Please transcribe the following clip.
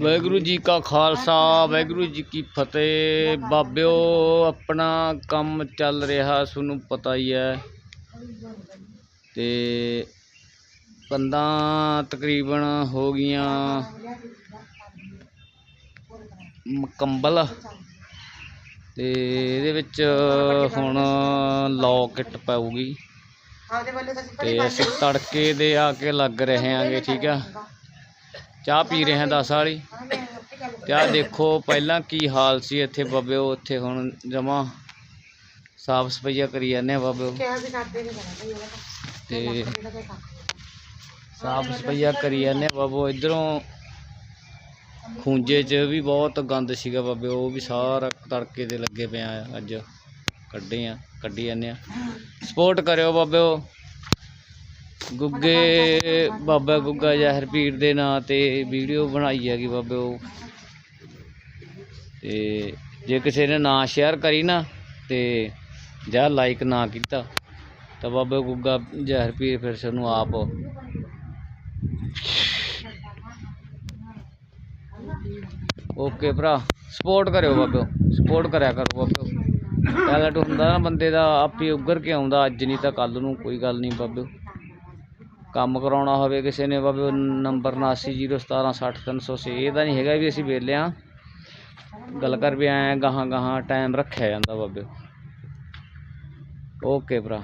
ਵਾਹਿਗੁਰੂ ਜੀ ਕਾ ਖਾਲਸਾ, ਵਾਹਿਗੁਰੂ ਜੀ ਕੀ ਫਤਿਹ। ਬਾਬਿਓ, ਆਪਣਾ ਕੰਮ ਚੱਲ ਰਿਹਾ, ਤੁਹਾਨੂੰ ਪਤਾ ਹੀ ਹੈ। ਤੇ ਕੰਧਾਂ ਤਕਰੀਬਨ ਹੋ ਗਈਆਂ। ਮੁਕੰਮਲ। ਤੇ ਇਹਦੇ ਵਿੱਚ ਹੁਣ ਲੌਕਟ ਪਾਊਗੀ। ਤੇ ਅਸੀਂ ਤੜਕੇ ਦੇ ਆ ਕੇ ਲੱਗ ਰਹੇ ਆਂਗੇ, ਠੀਕ ਆ? ਚਾਹ ਪੀ ਰਹੇ ਹਾਂ ਦਸ ਵਾਲੀ। ਤੇ ਆਹ ਦੇਖੋ ਪਹਿਲਾਂ ਕੀ ਹਾਲ ਸੀ ਇੱਥੇ ਬਾਬਿਓ ਉੱਥੇ ਹੁਣ ਜਮਾ ਸਾਫ਼ ਸਫਾਈਆ ਕਰੀ ਜਾਂਦੇ ਆ ਬਾਬਿਓ ਤੇ ਸਾਫ਼ ਸਫਾਈਆ ਕਰੀ ਜਾਂਦੇ ਆ ਬਾਬੋ। ਇਧਰੋਂ ਖੂੰਜੇ 'ਚ ਵੀ ਬਹੁਤ ਗੰਦ ਸੀਗਾ ਬਾਬੇ, ਉਹ ਵੀ ਸਾਰਾ ਤੜਕੇ ਦੇ ਲੱਗੇ ਪਿਆ ਅੱਜ ਕੱਢੇ ਆ, ਕੱਢੀ ਜਾਂਦੇ ਆ। ਸਪੋਰਟ ਕਰਿਓ ਬਾਬਿਓ ਗੁੱਗੇ, ਬਾਬਾ ਗੁੱਗਾ ਜ਼ਹਿਰ ਪੀਰ ਦੇ ਨਾਂ ਤੇ ਵੀਡੀਓ ਬਣਾਈ ਹੈਗੀ ਬਾਬੇ ਉਹ। ਤੇ ਜੇ ਕਿਸੇ ਨੇ ਨਾ ਸ਼ੇਅਰ ਕਰੀ ਨਾ ਤੇ ਜਾਂ ਲਾਈਕ ਨਾ ਕੀਤਾ, ਤਾਂ ਬਾਬਾ ਗੁੱਗਾ ਜ਼ਹਿਰ ਪੀਰ ਫਿਰ ਸਾਨੂੰ ਆਪ ਓਕੇ ਭਰਾ ਸਪੋਰਟ ਕਰਿਓ ਬਾਬੇ ਸਪੋਰਟ ਕਰਿਆ ਕਰੋ ਬਾਬਿਓ ਟੈਲੈਂਟ ਹੁੰਦਾ ਨਾ ਬੰਦੇ ਦਾ, ਆਪੇ ਉੱਗਰ ਕੇ ਆਉਂਦਾ, ਅੱਜ ਨਹੀਂ ਤਾਂ ਕੱਲ ਨੂੰ, ਕੋਈ ਗੱਲ ਨਹੀਂ ਬਾਬੇ ਕੰਮ ਕਰਾਉਣਾ ਹੋਵੇ ਕਿਸੇ ਨੇ, ਬਾਬੇ ਨੰਬਰ 7901760306 ਇਹਦਾ ਨਹੀਂ ਹੈਗਾ ਵੀ ਅਸੀਂ ਵਿਹਲੇ ਹਾਂ। ਗੱਲ ਕਰ ਵੀ ਆਏ ਗਾਹਾਂ ਗਾਹਾਂ ਟਾਈਮ ਰੱਖਿਆ ਜਾਂਦਾ ਬਾਬੇ। ਓਕੇ ਭਰਾ।